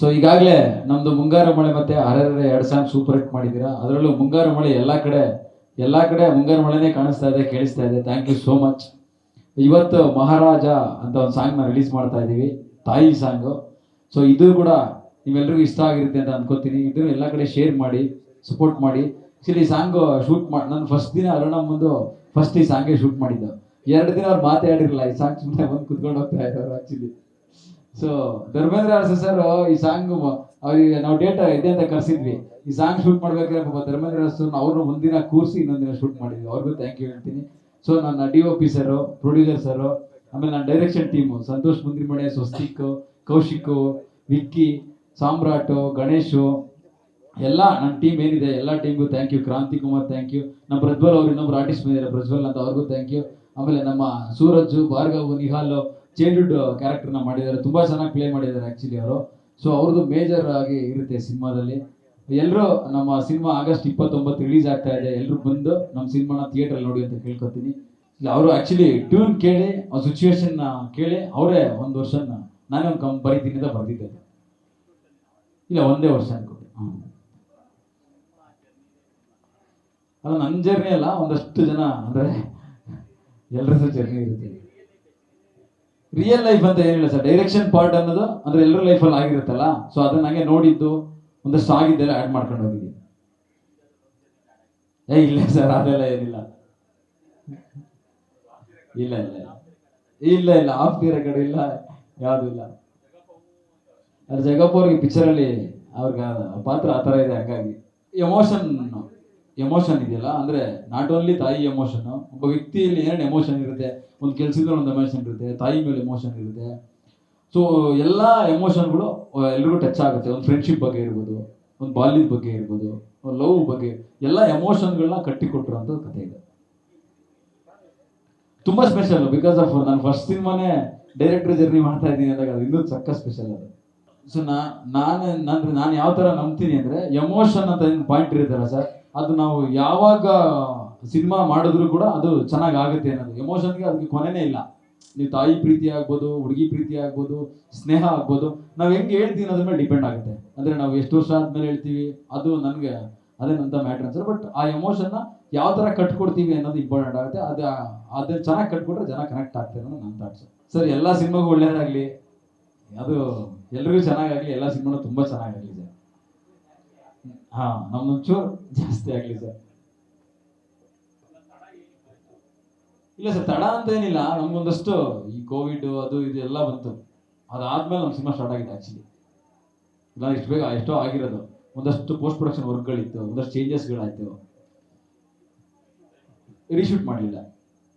So ಈಗಾಗಲೇ ನಮ್ಮದು ಮುಂಗಾರು ಮಳೆ ಮತ್ತೆ ಹರರೆ ಎರಡು ಸಾಂಗ್ ಸೂಪರ್ ಹಿಟ್ ಮಾಡಿದ್ದೀರಾ? ಅದರಲ್ಲೂ ಮುಂಗಾರು ಮಳೆ ಎಲ್ಲ ಕಡೆ ಎಲ್ಲ ಕಡೆ ಮುಂಗಾರು ಮಳೆನೇ ಕಾಣಿಸ್ತಾ ಇದೆ, ಕೇಳಿಸ್ತಾ ಇದೆ. ಥ್ಯಾಂಕ್ ಯು ಸೋ ಮಚ್ ಇವತ್ತು ಮಹಾರಾಜ ಅಂತ ಒಂದು ಸಾಂಗ್ನ ರಿಲೀಸ್ ಮಾಡ್ತಾ ಇದ್ದೀವಿ. ತಾಯಿ ಸಾಂಗು ಸೊ ಇದು ಕೂಡ ನೀವೆಲ್ರಿಗೂ ಇಷ್ಟ ಆಗಿರುತ್ತೆ ಅಂತ ಅನ್ಕೋತೀನಿ. ಇದನ್ನು ಎಲ್ಲ ಕಡೆ ಶೇರ್ ಮಾಡಿ ಸಪೋರ್ಟ್ ಮಾಡಿ. ಆ್ಯಕ್ಚುಲಿ ಈ ಸಾಂಗು ಶೂಟ್ ಮಾಡಿ ನಾನು ಫಸ್ಟ್ ದಿನ ಅರುಣ ಮುಂದೆ ಫಸ್ಟ್ ಈ ಸಾಂಗೇ ಶೂಟ್ ಮಾಡಿದ್ದು. ಎರಡು ದಿನ ಅವ್ರು ಮಾತಾಡಿರಲಿಲ್ಲ. ಈ ಸಾಂಗ್ ಸುಮ್ಮನೆ ಬಂದು ಕುತ್ಕೊಂಡು ಹೋಗ್ತಾ ಇದ್ದಾರೆ ಆಕ್ಚುಲಿ ಸೊ ಧರ್ಮೇಂದ್ರ ಅರಸ ಸರ್ ಈ ಸಾಂಗ್ ಅವ್ರಿಗೆ ನಾವು ಡೇಟ್ ಇದೆ ಅಂತ ಕರ್ಸಿದ್ವಿ. ಈ ಸಾಂಗ್ ಶೂಟ್ ಮಾಡ್ಬೇಕಾದ್ರೆ ಪಾಪ ಧರ್ಮೇಂದ್ರ ಅರಸ್ ಅವ್ರನ್ನ ಒಂದಿನ ಕೂರಿಸಿ ಇನ್ನೊಂದಿನ ಶೂಟ್ ಮಾಡಿದ್ವಿ. ಅವ್ರಿಗೂ ಥ್ಯಾಂಕ್ ಯು ಹೇಳ್ತೀನಿ. ಸೊ ನನ್ನ D O P sir producer sir ಆಮೇಲೆ ನನ್ನ ಡೈರೆಕ್ಷನ್ ಟೀಮು ಸಂತೋಷ್ ಮುಂದ್ರಿಮಣೆ ಸ್ವಸ್ತಿಕ್, ಕೌಶಿಕ್, ವಿಕ್ಕಿ, ಸಾಮ್ರಾಟು, ಗಣೇಶು, ಎಲ್ಲ ನನ್ನ ಟೀಮ್ ಏನಿದೆ, ಎಲ್ಲ ಟೀಮ್ಗೂ ಥ್ಯಾಂಕ್ ಯು ಕ್ರಾಂತಿ ಕುಮಾರ್ ಥ್ಯಾಂಕ್ ಯು ನಮ್ಮ ಪ್ರಜ್ವಲ್ ಅವ್ರು ಇನ್ನೊಬ್ರು ಆರ್ಟಿಸ್ಟ್ ಬಂದಿದ್ದಾರೆ ಪ್ರಜ್ವಲ್ ಅಂತ ಅವ್ರಿಗೂ ಥ್ಯಾಂಕ್ ಯು ಆಮೇಲೆ ನಮ್ಮ ಸೂರಜ್, ಭಾರ್ಗವ್, ನಿಹಾಲ್ ಚೈಲ್ಡ್ಹುಡ್ ಕ್ಯಾರೆಕ್ಟರ್ನ ಮಾಡಿದ್ದಾರೆ. ತುಂಬ ಚೆನ್ನಾಗಿ ಪ್ಲೇ ಮಾಡಿದ್ದಾರೆ ಆ್ಯಕ್ಚುಲಿ ಅವರು. ಸೊ ಅವ್ರದ್ದು ಮೇಜರ್ ಆಗಿ ಇರುತ್ತೆ ಸಿನಿಮಾದಲ್ಲಿ. ಎಲ್ಲರೂ ನಮ್ಮ ಸಿನಿಮಾ ಆಗಸ್ಟ್ ಇಪ್ಪತ್ತೊಂಬತ್ತು ರಿಲೀಸ್ ಆಗ್ತಾ ಇದೆ. ಎಲ್ಲರೂ ಬಂದು ನಮ್ಮ ಸಿನಿಮಾನ ಥಿಯೇಟ್ರಲ್ಲಿ ನೋಡಿ ಅಂತ ಕೇಳ್ಕೊತೀನಿ. ಅವರು ಆ್ಯಕ್ಚುಲಿ ಟ್ಯೂನ್ ಕೇಳಿ ಆ ಸಿಚುವೇಶನ್ನ ಕೇಳಿ, ಅವರೇ ಒಂದು ವರ್ಷ ನಾನೇ ಒಂದು ಕಮ್ ಬರೀತೀನಿ ಅಂತ ಬರ್ದಿದ್ದೆ ಇಲ್ಲ, ಒಂದೇ ವರ್ಷ ಅನ್ಕೊಟ್ಟೆ ಹ್ಮ್. ಅಲ್ಲ ನನ್ನ ಜರ್ನಿ ಅಲ್ಲ, ಒಂದಷ್ಟು ಜನ ಅಂದ್ರೆ ಎಲ್ಲರದ್ದು ಜರ್ನಿ ಇರುತ್ತೆ. ರಿಯಲ್ ಲೈಫ್ ಅಂತ ಏನಿಲ್ಲ ಸರ್ ಡೈರೆಕ್ಷನ್ ಪಾರ್ಟ್ ಅನ್ನೋದು ಅಂದ್ರೆ ಎಲ್ಲರ ಲೈಫಲ್ಲಿ ಆಗಿರುತ್ತಲ್ಲ? ಸೊ ಅದನ್ನ ಹಂಗೆ ನೋಡಿದ್ದು ಒಂದಷ್ಟು ಆಗಿದ್ದೆಲ್ಲ ಆ್ಯಡ್ ಮಾಡ್ಕೊಂಡು ಹೋಗಿದ್ದೀನಿ. ಏ, ಇಲ್ಲ ಸರ್ ಅದೆಲ್ಲ ಏನಿಲ್ಲ. ಇಲ್ಲ ಇಲ್ಲ ಇಲ್ಲ. ಇಲ್ಲ ಆಫ್ ದಿ ಕಡೆ ಇಲ್ಲ, ಯಾವುದು ಇಲ್ಲ. ಜಗಪ್ಪ ಅವ್ರಿಗೆ ಪಿಕ್ಚರಲ್ಲಿ ಅವ್ರಿಗೆ ಪಾತ್ರ ಆ ಥರ ಇದೆ ಹಾಗಾಗಿ. ಎಮೋಷನ್ ಎಮೋಷನ್ ಇದೆಯಲ್ಲ, ಅಂದ್ರೆ ನಾಟ್ ಓನ್ಲಿ ತಾಯಿ ಎಮೋಷನ್ ಒಬ್ಬ ವ್ಯಕ್ತಿಯಲ್ಲಿ ಏನೇನು ಎಮೋಷನ್ ಇರುತ್ತೆ, ಒಂದು ಕೆಲಸದ ಒಂದು ಎಮೋಷನ್ ಇರುತ್ತೆ, ತಾಯಿ ಮೇಲೆ ಎಮೋಷನ್ ಇರುತ್ತೆ. ಸೊ ಎಲ್ಲ ಎಮೋಷನ್ಗಳು ಎಲ್ರಿಗೂ ಟಚ್ ಆಗುತ್ತೆ. ಒಂದು ಫ್ರೆಂಡ್ಶಿಪ್ ಬಗ್ಗೆ ಇರ್ಬೋದು, ಒಂದು ಬಾಲ್ಯದ ಬಗ್ಗೆ ಇರ್ಬೋದು, ಒಂದು ಲವ್ ಬಗ್ಗೆ, ಎಲ್ಲ ಎಮೋಷನ್ಗಳನ್ನ ಕಟ್ಟಿಕೊಟ್ಟಿರೋಂಥ ಕಥೆ ಇದೆ. ತುಂಬಾ ಸ್ಪೆಷಲ್ ಬಿಕಾಸ್ ಆಫ್ ನಾನು ಫಸ್ಟ್ ಸಿನಿಮಾನೇ ಡೈರೆಕ್ಟರ್ ಜರ್ನಿ ಮಾಡ್ತಾ ಇದ್ದೀನಿ ಅಂದಾಗ ಅದು ಇನ್ನೂ ಸಕ್ಕ ಸ್ಪೆಷಲ್ ಅದು. ಸೊ ನಾನು ನಾನು ನಾನು ಯಾವ ಥರ ನಂಬ್ತೀನಿ ಅಂದರೆ ಎಮೋಷನ್ ಅಂತ ಏನು ಪಾಯಿಂಟ್ ಇರುತ್ತಲ್ಲ ಸರ್ ಅದು ನಾವು ಯಾವಾಗ ಸಿನಿಮಾ ಮಾಡಿದ್ರು ಕೂಡ ಅದು ಚೆನ್ನಾಗಿ ಆಗುತ್ತೆ ಅನ್ನೋದು. ಎಮೋಷನ್ಗೆ ಅದಕ್ಕೆ ಕೊನೆನೇ ಇಲ್ಲ. ನೀವು ತಾಯಿ ಪ್ರೀತಿ ಆಗ್ಬೋದು, ಹುಡುಗಿ ಪ್ರೀತಿ ಆಗ್ಬೋದು, ಸ್ನೇಹ ಆಗ್ಬೋದು, ನಾವು ಹೆಂಗೆ ಹೇಳ್ತೀವಿ ಅನ್ನೋದ್ರ ಮೇಲೆ ಡಿಪೆಂಡ್ ಆಗುತ್ತೆ. ಅಂದರೆ ನಾವು ಎಷ್ಟು ವರ್ಷ ಆದ್ಮೇಲೆ ಹೇಳ್ತೀವಿ, ಅದು ನನಗೆ ಅದೇನಂತ ಮ್ಯಾಟ್ರ್ ಅನ್ಸರ್ ಬಟ್ ಆ ಎಮೋಷನ್ನ ಯಾವ ಥರ ಕಟ್ಕೊಡ್ತೀವಿ ಅನ್ನೋದು ಇಂಪಾರ್ಟೆಂಟ್ ಆಗುತ್ತೆ. ಅದು ಅದನ್ನ ಚೆನ್ನಾಗಿ ಕಟ್ಕೊಟ್ರೆ ಜನ ಕನೆಕ್ಟ್ ಆಗ್ತಾರೆ ಅನ್ನೋದು ನನ್ನ ಥಾಟ್ಸ್ ಸರ್, ಎಲ್ಲ ಸಿನಿಮಾಗೂ ಒಳ್ಳೇದಾಗಲಿ. ಅದು ಎಲ್ರಿಗೂ ಚೆನ್ನಾಗಾಗಲಿ, ಎಲ್ಲ ಸಿನಿಮಾನು ತುಂಬ ಚೆನ್ನಾಗಾಗಲಿ ಸರ್ ಹಾಂ ನಮ್ಮೊಂಚೂರು ಜಾಸ್ತಿ ಆಗಲಿ ಸರ್. ಇಲ್ಲ ಸರ್, ತಡ ಅಂತ ಏನಿಲ್ಲ. ನಮ್ಗೊಂದಷ್ಟು ಈ ಕೋವಿಡ್ ಅದು ಇದು ಎಲ್ಲ ಬಂತು. ಅದಾದ್ಮೇಲೆ ನಮ್ಮ ಸಿನಿಮಾ ಸ್ಟಾರ್ಟ್ ಆಗಿದೆ ಆಕ್ಚುಲಿ ಇಲ್ಲ, ಇಷ್ಟು ಬೇಗ ಎಷ್ಟೋ ಆಗಿರೋದು. ಒಂದಷ್ಟು ಪೋಸ್ಟ್ ಪ್ರೊಡಕ್ಷನ್ ವರ್ಕ್ಗಳಿತ್ತು ಒಂದಷ್ಟು ಚೇಂಜಸ್ಗಳಾಯ್ತು ರೀಶೂಟ್ ಮಾಡಲಿಲ್ಲ.